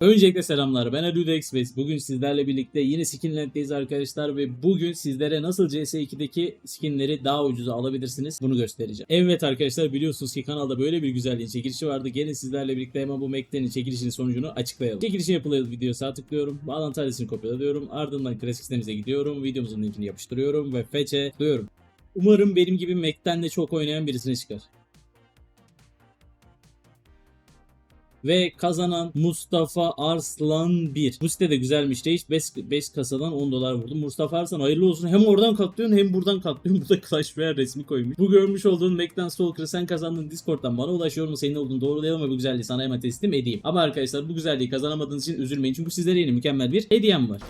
Öncelikle selamlar ben Adude Express. Bugün sizlerle birlikte yine Skinland'deyiz arkadaşlar ve bugün sizlere nasıl CS2'deki skinleri daha ucuza alabilirsiniz bunu göstereceğim. Evet arkadaşlar biliyorsunuz ki kanalda böyle bir güzelliğin çekilişi vardı. Gelin sizlerle birlikte hemen bu Mac'lerin çekilişinin sonucunu açıklayalım. Çekilişin yapıldığı videoya tıklıyorum. Bağlantı adresini kopyalıyorum. Ardından klasik sitemize gidiyorum. Videomuzun linkini yapıştırıyorum ve fetch'e tıklıyorum. Umarım benim gibi Mac'ten de çok oynayan birisine çıkar. Ve kazanan Mustafa Arslan 1. Bu site de güzelmiş. Reis 5, 5 kasadan 10 dolar vurdum. Mustafa Arslan hayırlı olsun. Hem oradan katlıyorsun hem buradan katlıyorsun. Burada Clash Royale resmi koymuş. Bu görmüş olduğun Mac'den Stalker'ı sen kazandın. Discord'dan bana ulaşıyor mu? Senin olduğunu doğrulayalım ve bu güzelliği sana hemen teslim edeyim. Ama arkadaşlar bu güzelliği kazanamadığınız için üzülmeyin. Çünkü sizlere yeni mükemmel bir hediyem var.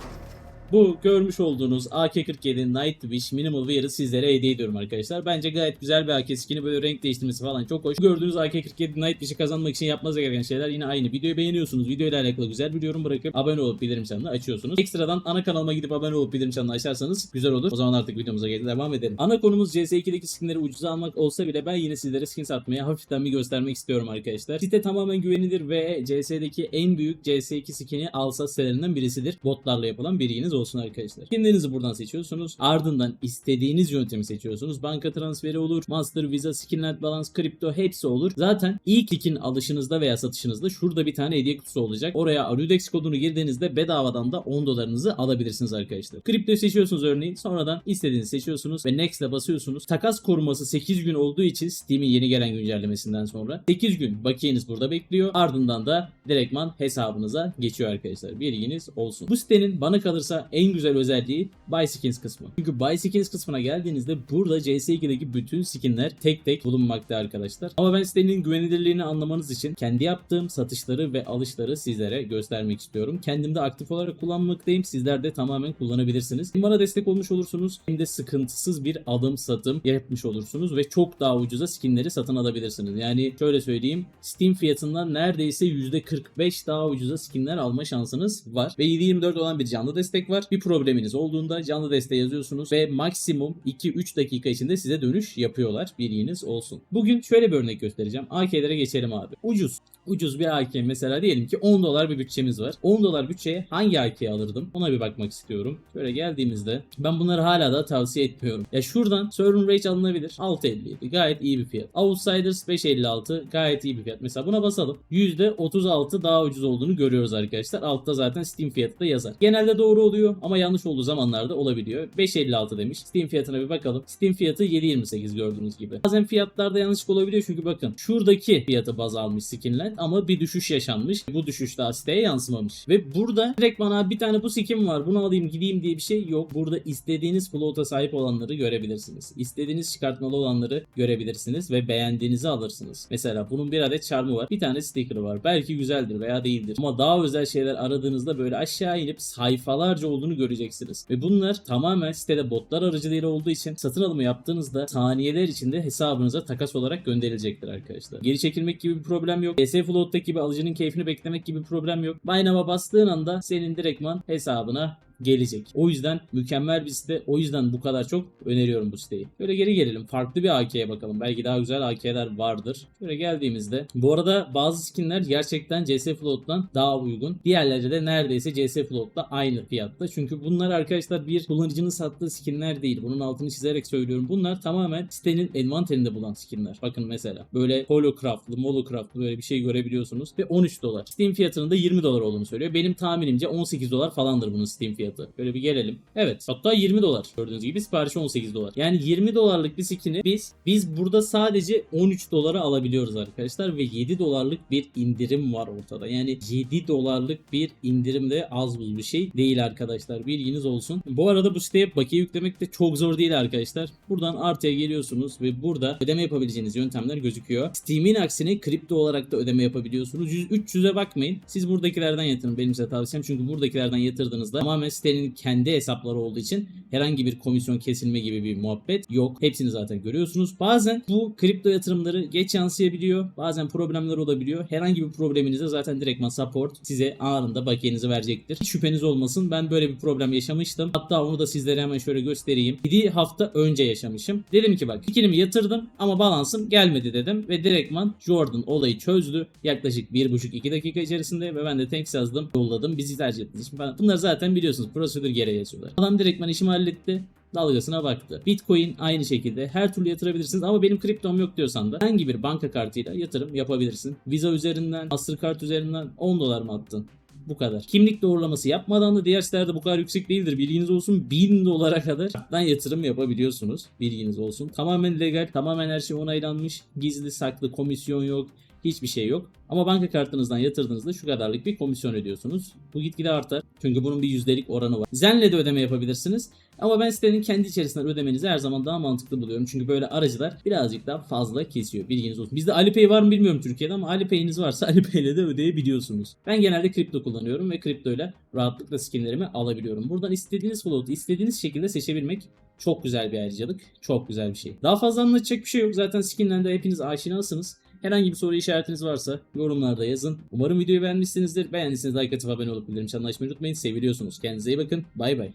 Bu görmüş olduğunuz AK-47 Night Wish Minimal Wear'ı sizlere hediye ediyorum arkadaşlar. Bence gayet güzel bir AK skin'i böyle renk değiştirmesi falan çok hoş. Gördüğünüz AK-47 Night Wish'i kazanmak için yapmanız gereken şeyler yine aynı. Videoyu beğeniyorsunuz. Videoyla alakalı güzel bir yorum bırakıp abone olup bildirim çanını açıyorsunuz. Ekstradan ana kanalıma gidip abone olup bildirim çanını açarsanız güzel olur. O zaman artık videomuza gelin devam edelim. Ana konumuz CS2'deki skinleri ucuza almak olsa bile ben yine sizlere skin satmaya hafiften bir göstermek istiyorum arkadaşlar. Site tamamen güvenilir ve CS'deki en büyük CS2 skin'i alsa sitelerinden birisidir. Botlarla yapılan bilginiz olsun arkadaşlar. Skinlerinizi buradan seçiyorsunuz. Ardından istediğiniz yöntemi seçiyorsunuz. Banka transferi olur, Master, Visa, Skinland Balance, Kripto hepsi olur. Zaten ilk skin alışınızda veya satışınızda şurada bir tane hediye kutusu olacak. Oraya Arudex kodunu girdiğinizde bedavadan da 10 dolarınızı alabilirsiniz arkadaşlar. Kripto seçiyorsunuz örneğin. Sonradan istediğinizi seçiyorsunuz ve Next'e basıyorsunuz. Takas koruması 8 gün olduğu için Steam'in yeni gelen güncellemesinden sonra 8 gün bakiyeniz burada bekliyor. Ardından da direktman hesabınıza geçiyor arkadaşlar. Bilginiz olsun. Bu sitenin bana kalırsa en güzel özelliği Buy Skins kısmı. Çünkü Buy Skins kısmına geldiğinizde burada CS2'deki bütün skinler tek tek bulunmakta arkadaşlar. Ama ben sitenin güvenilirliğini anlamanız için kendi yaptığım satışları ve alışları sizlere göstermek istiyorum. Kendim de aktif olarak kullanmaktayım. Sizler de tamamen kullanabilirsiniz. Hem bana destek olmuş olursunuz hem de sıkıntısız bir alım satım yapmış olursunuz ve çok daha ucuza skinleri satın alabilirsiniz. Yani şöyle söyleyeyim Steam fiyatından neredeyse %45 daha ucuza skinler alma şansınız var. Ve 7-24 olan bir canlı destek var. Bir probleminiz olduğunda canlı desteği yazıyorsunuz ve maksimum 2-3 dakika içinde size dönüş yapıyorlar. Bilginiz olsun. Bugün şöyle bir örnek göstereceğim. AK'lere geçelim abi. Ucuz. Ucuz bir AK mesela diyelim ki 10 dolar bir bütçemiz var. 10 dolar bütçeye hangi AK'yi alırdım? Ona bir bakmak istiyorum. Şöyle geldiğimizde ben bunları hala da tavsiye etmiyorum. Ya şuradan Sovereign Rage alınabilir. 6.57 gayet iyi bir fiyat. Outsiders 5.56 gayet iyi bir fiyat. Mesela buna basalım. %36 daha ucuz olduğunu görüyoruz arkadaşlar. Altta zaten Steam fiyatı da yazar. Genelde doğru oluyor ama yanlış olduğu zamanlarda olabiliyor. 5.56 demiş. Steam fiyatına bir bakalım. Steam fiyatı 7.28 gördüğünüz gibi. Bazen fiyatlarda yanlışlık olabiliyor çünkü bakın şuradaki fiyatı baz almış Skinland ama bir düşüş yaşanmış. Bu düşüş daha siteye yansımamış. Ve burada direkt bana bir tane bu skin var bunu alayım gideyim diye bir şey yok. Burada istediğiniz float'a sahip olanları görebilirsiniz. İstediğiniz çıkartmalı olanları görebilirsiniz ve beğendiğinizi alırsınız. Mesela bunun bir adet charmı var. Bir tane sticker'ı var. Belki güzeldir veya değildir. Ama daha özel şeyler aradığınızda böyle aşağı inip sayfalarca olduğunu göreceksiniz. Ve bunlar tamamen sitede botlar aracılığıyla olduğu için satın alımı yaptığınızda saniyeler içinde hesabınıza takas olarak gönderilecektir arkadaşlar. Geri çekilmek gibi bir problem yok. DS Float'taki gibi alıcının keyfini beklemek gibi problem yok. Baynama bastığın anda senin direktman hesabına gelecek. O yüzden mükemmel bir site. O yüzden bu kadar çok öneriyorum bu siteyi. Böyle geri gelelim. Farklı bir AK'ye bakalım. Belki daha güzel AK'ler vardır. Şöyle geldiğimizde. Bu arada bazı skinler gerçekten CS Float'tan daha uygun. Diğerleri de neredeyse CS Float'la aynı fiyatta. Çünkü bunlar arkadaşlar bir kullanıcının sattığı skinler değil. Bunun altını çizerek söylüyorum. Bunlar tamamen sitenin envanterinde bulan skinler. Bakın mesela böyle holocraftlı, molocraftlı böyle bir şey görebiliyorsunuz. Ve 13 dolar. Steam fiyatının da 20 dolar olduğunu söylüyor. Benim tahminimce 18 dolar falandır bunun Steam fiyatı fiyatı. Böyle bir gelelim. Evet. Hatta 20 dolar. Gördüğünüz gibi siparişi 18 dolar. Yani 20 dolarlık bir skin'i biz biz burada sadece 13 dolara alabiliyoruz arkadaşlar ve 7 dolarlık bir indirim var ortada. Yani 7 dolarlık bir indirim de az buz bir şey değil arkadaşlar. Bilginiz olsun. Bu arada bu siteye bakiye yüklemek de çok zor değil arkadaşlar. Buradan artıya geliyorsunuz ve burada ödeme yapabileceğiniz yöntemler gözüküyor. Steam'in aksine kripto olarak da ödeme yapabiliyorsunuz. 100 300'e bakmayın. Siz buradakilerden yatırın benim size tavsiyem. Çünkü buradakilerden yatırdığınızda tamamen sitenin kendi hesapları olduğu için herhangi bir komisyon kesilme gibi bir muhabbet yok. Hepsini zaten görüyorsunuz. Bazen bu kripto yatırımları geç yansıyabiliyor. Bazen problemler olabiliyor. Herhangi bir probleminizde zaten direktman support size anında bakiyenizi verecektir. Hiç şüpheniz olmasın. Ben böyle bir problem yaşamıştım. Hatta onu da sizlere hemen şöyle göstereyim. 7 hafta önce yaşamışım. Dedim ki bak ikinimi yatırdım ama balansım gelmedi dedim ve direktman Jordan olayı çözdü. Yaklaşık 1,5-2 dakika içerisinde ve ben de thanks yazdım. Yolladım. Bizi tercih ettiniz. Bunları zaten biliyorsunuz. Prosedür gereği yazıyorlar. Adam direktman işimi halletti dalgasına baktı. Bitcoin aynı şekilde her türlü yatırabilirsiniz ama benim kriptom yok diyorsan da herhangi bir banka kartıyla yatırım yapabilirsin. Visa üzerinden, Mastercard üzerinden 10 dolar mı attın? Bu kadar. Kimlik doğrulaması yapmadan da diğer sitelerde bu kadar yüksek değildir. Bilginiz olsun 1000 dolara kadar yatırım yapabiliyorsunuz. Bilginiz olsun. Tamamen legal, tamamen her şey onaylanmış. Gizli saklı komisyon yok. Hiçbir şey yok. Ama banka kartınızdan yatırdığınızda şu kadarlık bir komisyon ödüyorsunuz. Bu gitgide artar. Çünkü bunun bir yüzdelik oranı var. Zenle de ödeme yapabilirsiniz. Ama ben sitenin kendi içerisinden ödemenizi her zaman daha mantıklı buluyorum. Çünkü böyle aracılar birazcık daha fazla kesiyor. Bilginiz olsun. Bizde Alipay var mı bilmiyorum Türkiye'de ama Alipay'iniz varsa Alipay ile de ödeyebiliyorsunuz. Ben genelde kripto kullanıyorum ve kripto ile rahatlıkla skinlerimi alabiliyorum. Buradan istediğiniz float'u istediğiniz şekilde seçebilmek çok güzel bir ayrıcalık. Çok güzel bir şey. Daha fazla anlatacak bir şey yok. Zaten skinlerinde hepiniz aşinasınız. Herhangi bir soru işaretiniz varsa yorumlarda yazın. Umarım videoyu beğenmişsinizdir. Beğendiyseniz like atıp abone olup bildirim çanını açmayı unutmayın. Seviliyorsunuz. Kendinize iyi bakın. Bay bay.